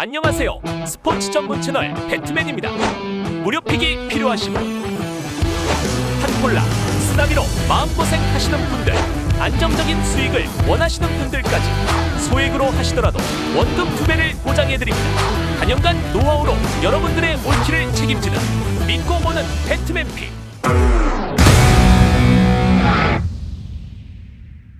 안녕하세요. 스포츠 전문 채널 배트맨입니다. 무료픽이 필요하신 분, 한 콜라, 쓰나미로 마음고생 하시는 분들, 안정적인 수익을 원하시는 분들까지 소액으로 하시더라도 원금 두 배를 보장해드립니다. 단연간 노하우로 여러분들의 올킬을 책임지는 믿고 보는 배트맨픽.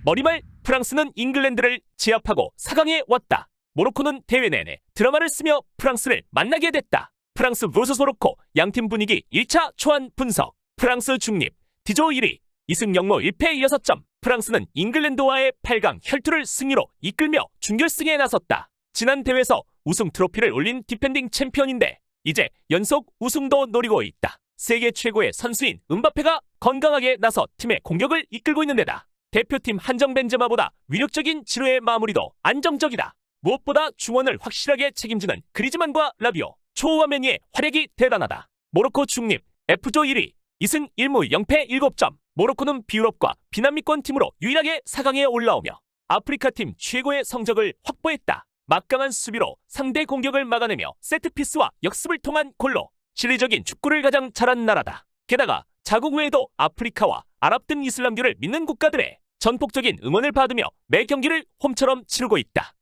머리말 프랑스는 잉글랜드를 제압하고 4강에 왔다. 모로코는 대회 내내 드라마를 쓰며 프랑스를 만나게 됐다. 프랑스 vs 모로코 양팀 분위기 1차 초안 분석. 프랑스 중립 디조 1위 2승 0무 1패 6점. 프랑스는 잉글랜드와의 8강 혈투를 승리로 이끌며 준결승에 나섰다. 지난 대회에서 우승 트로피를 올린 디펜딩 챔피언인데 이제 연속 우승도 노리고 있다. 세계 최고의 선수인 은바페가 건강하게 나서 팀의 공격을 이끌고 있는 데다 대표팀 한정 벤제마보다 위력적인 지루의 마무리도 안정적이다. 무엇보다 중원을 확실하게 책임지는 그리즈만과 라비오, 초우아메니의 활약이 대단하다. 모로코 중립 F조 1위 2승 1무 0패 7점. 모로코는 비유럽과 비남미권 팀으로 유일하게 4강에 올라오며 아프리카 팀 최고의 성적을 확보했다. 막강한 수비로 상대 공격을 막아내며 세트피스와 역습을 통한 골로 실리적인 축구를 가장 잘한 나라다. 게다가 자국 외에도 아프리카와 아랍 등 이슬람교를 믿는 국가들의 전폭적인 응원을 받으며 매 경기를 홈처럼 치르고 있다.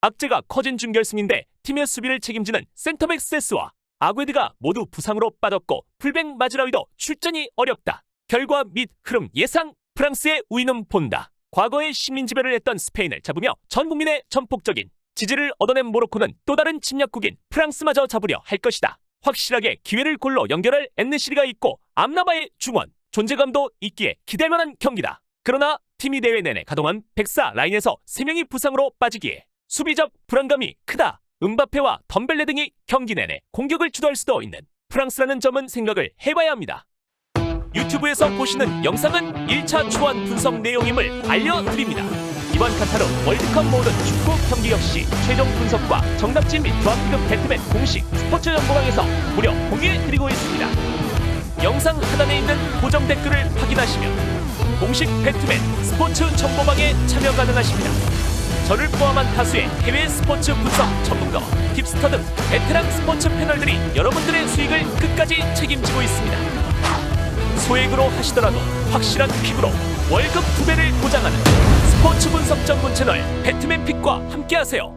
단 악재가 커진 준결승인데 팀의 수비를 책임지는 센터백 세스와 아구에드가 모두 부상으로 빠졌고 풀백 마즈라위도 출전이 어렵다. 결과 및 흐름 예상 프랑스의 우위는 본다. 과거에 식민 지배를 했던 스페인을 잡으며 전 국민의 전폭적인 지지를 얻어낸 모로코는 또 다른 침략국인 프랑스마저 잡으려 할 것이다. 확실하게 기회를 골로 연결할 엔네시리가 있고 암나바의 중원 존재감도 있기에 기대할 만한 경기다. 그러나 팀이 대회 내내 가동한 백사 라인에서 3명이 부상으로 빠지기에 수비적 불안감이 크다. 은바페와 덤벨레 등이 경기 내내 공격을 주도할 수도 있는 프랑스라는 점은 생각을 해봐야 합니다. 유튜브에서 보시는 영상은 1차 초안 분석 내용임을 알려드립니다. 이번 카타르 월드컵 모든 축구 경기 역시 최종 분석과 정답지 및 조합기급 배트맨 공식 스포츠 연구방에서 무료 공유해드리고 있습니다. 영상 하단에 있는 고정 댓글을 확인하시면 공식 배트맨 스포츠 정보방에 참여 가능하십니다. 저를 포함한 다수의 해외 스포츠 분석 전문가와 팁스터 등 베테랑 스포츠 패널들이 여러분들의 수익을 끝까지 책임지고 있습니다. 소액으로 하시더라도 확실한 픽으로 월급 두 배를 보장하는 스포츠 분석 전문 채널 배트맨 픽과 함께하세요.